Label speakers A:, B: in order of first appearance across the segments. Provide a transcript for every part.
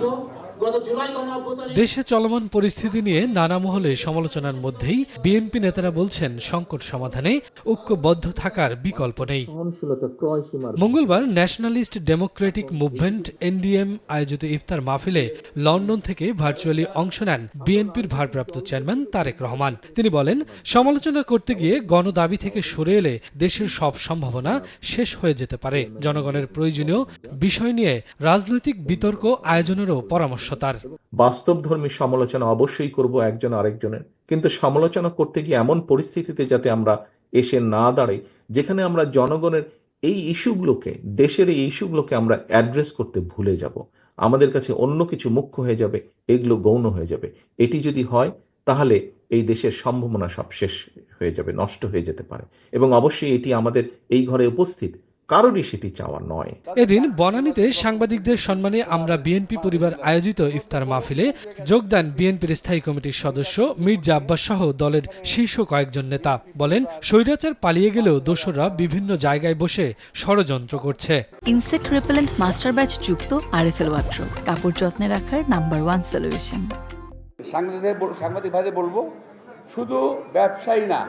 A: hablando
B: দেশে চলমান পরিস্থিতি নিয়ে নানা মহলে সমালোচনার মধ্যেই বিএনপি নেতারা বলছেন সংকট সমাধানে ঐক্যবদ্ধ থাকার বিকল্প নেই। মঙ্গলবার ন্যাশনালিস্ট ডেমোক্রেটিক মুভমেন্ট এনডিএম আয়োজিত ইফতার মাহফিলে লন্ডন থেকে ভার্চুয়ালি অংশ নেন বিএনপির ভারপ্রাপ্ত চেয়ারম্যান তারেক রহমান। তিনি বলেন সমালোচনা করতে গিয়ে গণদাবি থেকে সরে এলে দেশের সব সম্ভাবনা শেষ হয়ে যেতে পারে। জনগণের প্রয়োজনীয় বিষয় নিয়ে রাজনৈতিক বিতর্ক আয়োজনেরও পরামর্শ তার
C: বাস্তবধর্মী সমালোচনা অবশ্যই করব একজন আরেকজনের। কিন্তু সমালোচনা করতে গিয়ে এমন পরিস্থিতিতে যাতে আমরা এসে না দাঁড়াই, যেখানে আমরা জনগণের এই ইস্যুগুলোকে, দেশের এই ইস্যুগুলোকে আমরা অ্যাড্রেস করতে ভুলে যাব। আমাদের কাছে অন্য কিছু মুখ্য হয়ে যাবে, এগুলো গৌণ হয়ে যাবে। এটি যদি হয়, তাহলে এই দেশের সম্ভাবনা সব শেষ হয়ে যাবে, নষ্ট হয়ে যেতে পারে। এবং অবশ্যই এটি আমাদের এই ঘরে উপস্থিত কারোরই সেটি চাওয়া নয়।
B: এদিন বনানীতে সাংবাদিকদের সম্মানে আমরা বিএনপি পরিবার আয়োজিত ইফতার মাহফিলে যোগদান বিএনপির স্থায়ী কমিটির সদস্য মির্জা আব্বাস সহ দলের শীর্ষ কয়েকজন নেতা। বলেন স্বৈরাচার পালিয়ে গেলেও দোসররা বিভিন্ন জায়গায় বসে ষড়যন্ত্র করছে।
D: ইনসেক্ট রিপেলেন্ট মাস্টার ব্যাচ যুক্ত আরএফএল ওয়াট্রো কাপড় যত্নে রাখার নাম্বার ওয়ান সলিউশন।
E: সাংবাদিকদের সাংবাদিক ভাইদের বলব শুধু ব্যবসায়ী না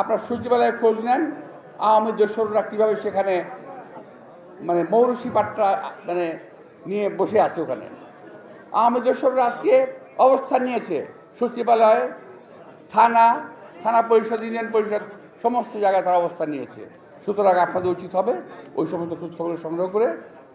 E: আপনার সূর্যবেলায় খোঁজ নেন আওয়ামী দোসররা কীভাবে সেখানে মানে মৌরসি পাট্টা মানে নিয়ে বসে আছে ওখানে। আওয়ামী দোসররা আজকে অবস্থান নিয়েছে সচিবালয়, থানা থানা পরিষদ, ইউনিয়ন পরিষদ, সমস্ত জায়গায় তারা অবস্থান নিয়েছে। সুতরাং আপনাদের উচিত হবে ওই সমস্ত খোঁজ খবর সংগ্রহ করে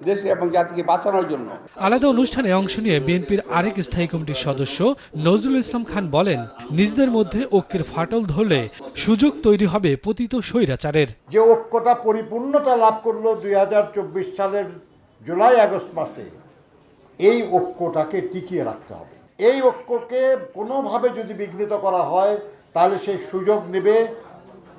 E: দেশে এবং জাতিকে বাঁচানোর জন্য।
B: আলাদা অনুষ্ঠানে অংশ নিয়ে বিএনপির আরেক স্থায়ী কমিটির সদস্য নজরুল ইসলাম খান বলেন নিজেদের মধ্যে ঐক্যের ফাটল ধরলে সুযোগ তৈরি হবে পতিত স্বৈরাচারের।
F: যে ঐক্যটা পরিপূর্ণতা লাভ করল দুই হাজার চব্বিশ সালের জুলাই আগস্ট মাসে এই ঐক্যটাকে টিকিয়ে রাখতে হবে। এই ঐক্যকে কোনোভাবে যদি বিঘ্নিত করা হয় তাহলে সেই সুযোগ নেবে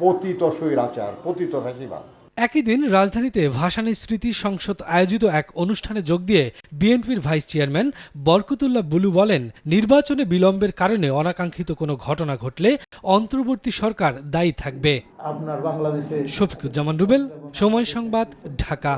F: পতিত স্বৈরাচার পতিত ফ্যাসিবাদ।
B: একই দিন রাজধানীতে ভাসানী স্মৃতি সংসদ আয়োজিত এক অনুষ্ঠানে যোগ দিয়ে বিএনপির ভাইস চেয়ারম্যান বরকতুল্লাহ বুলু বলেন নির্বাচনে বিলম্বের কারণে অনাকাঙ্ক্ষিত কোনো ঘটনা ঘটলে অন্তর্বর্তী সরকার দায়ী থাকবে।
G: আপনার বাংলাদেশে
B: শফিকুজ্জামান রুবেল সময় সংবাদ ঢাকা।